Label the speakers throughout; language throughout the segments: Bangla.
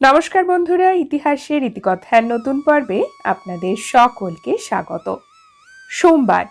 Speaker 1: নমস্কার বন্ধুরা, ইতিহাসের ইতিকথার নতুন পর্বে আপনাদের সকলকে স্বাগত। সোমবার,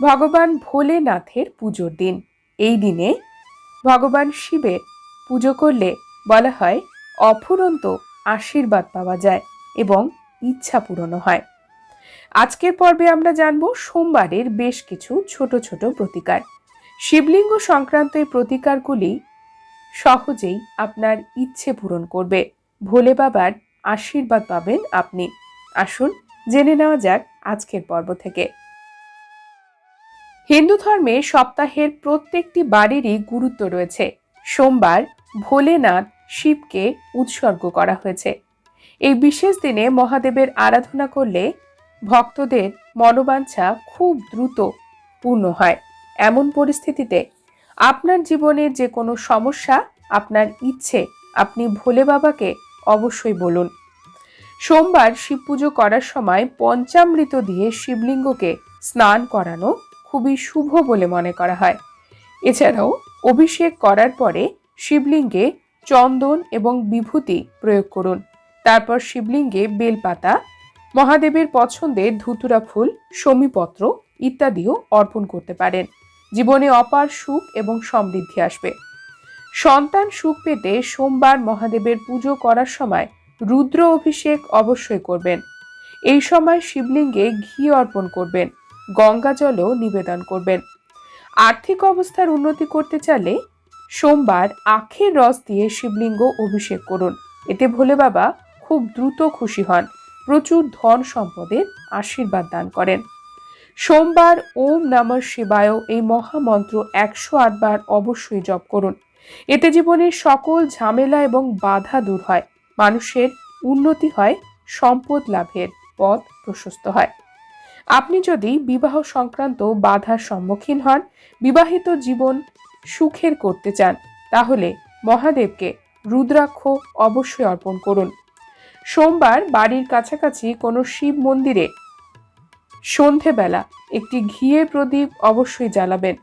Speaker 1: ভগবান ভোলেনাথের পুজোর দিন। এই দিনে ভগবান শিবের পুজো করলে বলা হয় অফুরন্ত আশীর্বাদ পাওয়া যায় এবং ইচ্ছা পূরণ হয়। আজকের পর্বে আমরা জানব সোমবারের বেশ কিছু ছোট ছোট প্রতিকার। শিবলিঙ্গ সংক্রান্ত এই প্রতিকারগুলি সহজেই আপনার ইচ্ছে পূরণ করবে। ভোলে বাবার আশীর্বাদ পাবেন আপনি। আসুন, জেনে নেওয়া যাক আজকের পর্ব থেকে। হিন্দু ধর্মে সপ্তাহের প্রত্যেকটি বারেরই গুরুত্ব রয়েছে। সোমবার ভোলেনাথ শিবকে উৎসর্গ করা হয়েছে। এই বিশেষ দিনে মহাদেবের আরাধনা করলে ভক্তদের মনোবাঞ্ছা খুব দ্রুত পূর্ণ হয়। এমন পরিস্থিতিতে আপনার জীবনের যে কোনো সমস্যা, আপনার ইচ্ছে, আপনি ভোলে বাবাকে অবশ্যই বলুন। সোমবার শিব পুজো করার সময় পঞ্চামৃত দিয়ে শিবলিঙ্গকে স্নান করানো খুবই শুভ বলে মনে করা হয়। এছাড়াও অভিষেক করার পরে শিবলিঙ্গে চন্দন এবং বিভূতি প্রয়োগ করুন। তারপর শিবলিঙ্গে বেলপাতা, মহাদেবের পছন্দের ধুতুরা ফুল সমীপত্র ইত্যাদিও অর্পণ করতে পারেন। জীবনে অপার সুখ এবং সমৃদ্ধি আসবে। সন্তান সুখ পেতে সোমবার মহাদেবের পুজো করার সময় রুদ্র অভিষেক অবশ্যই করবেন। এই সময় শিবলিঙ্গে ঘি অর্পণ করবেন, গঙ্গা জলও নিবেদন করবেন। আর্থিক অবস্থার উন্নতি করতে চাইলে সোমবার আখের রস দিয়ে শিবলিঙ্গ অভিষেক করুন। এতে ভোলে বাবা খুব দ্রুত খুশি হন, প্রচুর ধন সম্পদের আশীর্বাদ দান করেন। সোমবার ওম নমঃ শিবায়, এই মহামন্ত্র একশো আটবার অবশ্যই জপ করুন। এতে জীবনের সকল ঝামেলা এবং বাধা দূর হয়। মানুষের উন্নতি হয়, সম্পদ লাভের পথ প্রশস্ত হয়। আপনি যদি বিবাহ সংক্রান্ত বাধার সম্মুখীন হন, বিবাহিত জীবন সুখের করতে চান, তাহলে মহাদেবকে রুদ্রাক্ষ অবশ্যই অর্পণ করুন। সোমবার বাড়ির কাছাকাছি কোনো শিব মন্দিরে সন্ধেবেলা একটি ঘিয়ে প্রদীপ অবশ্যই জ্বালাবেন।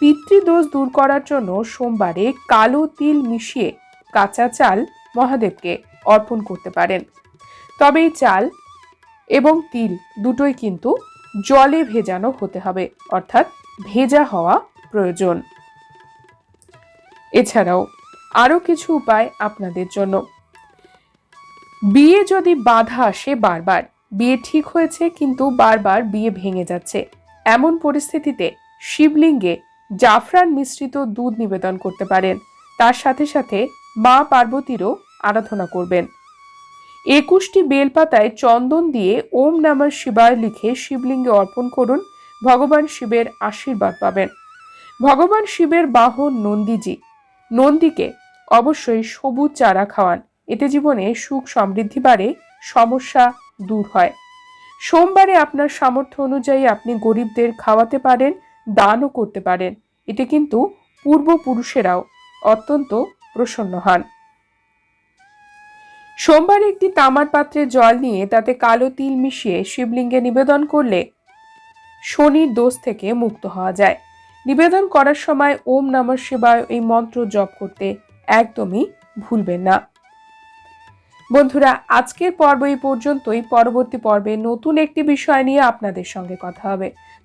Speaker 1: পিতৃদোষ দূর করার জন্য সোমবারে কালো তিল মিশিয়ে কাঁচা চাল মহাদেবকে অর্পণ করতে পারেন। তবে এই চাল এবং তিল দুটোই কিন্তু জলে ভেজানো হতে হবে, অর্থাৎ ভেজা হওয়া প্রয়োজন। এছাড়াও আরও কিছু উপায় আপনাদের জন্য। বিয়ে যদি বাধা আসে বারবার, বিয়ে ঠিক হয়েছে কিন্তু বারবার বিয়ে ভেঙে যাচ্ছে। এমন পরিস্থিতিতে শিবলিঙ্গে জাফরান মিশ্রিত দুধ নিবেদন করতে পারেন। তার সাথে সাথে মা পার্বতীরও আরাধনা করবেন। একুশটি বেলপাতায় চন্দন দিয়ে ওম নামার শিবায় লিখে শিবলিঙ্গে অর্পণ করুন। ভগবান শিবের আশীর্বাদ পাবেন। ভগবান শিবের বাহন নন্দীজি। নন্দীকে অবশ্যই সবুজ চারা খাওয়ান। এতে জীবনে সুখ সমৃদ্ধি বাড়ে, সমস্যা দূর হয়। সোমবারে আপনার সামর্থ্য অনুযায়ী আপনি গরিবদের খাওয়াতে পারেন। দানও করতে পারেন। এতে কিন্তু পূর্বপুরুষেরাও অত্যন্ত প্রসন্ন হন। সোমবার একটি তামার পাত্রে জল নিয়ে তাতে কালো তিল মিশিয়ে শিবলিঙ্গে নিবেদন করলে শনির দোষ থেকে মুক্ত হওয়া যায়। নিবেদন করার সময় ওম নমঃ শিবায় এই মন্ত্র জপ করতে একদমই ভুলবেন না। বন্ধুরা, আজকের পর্ব এই পর্যন্তই। পরবর্তী পর্বে নতুন একটি বিষয় নিয়ে আপনাদের সঙ্গে কথা হবে।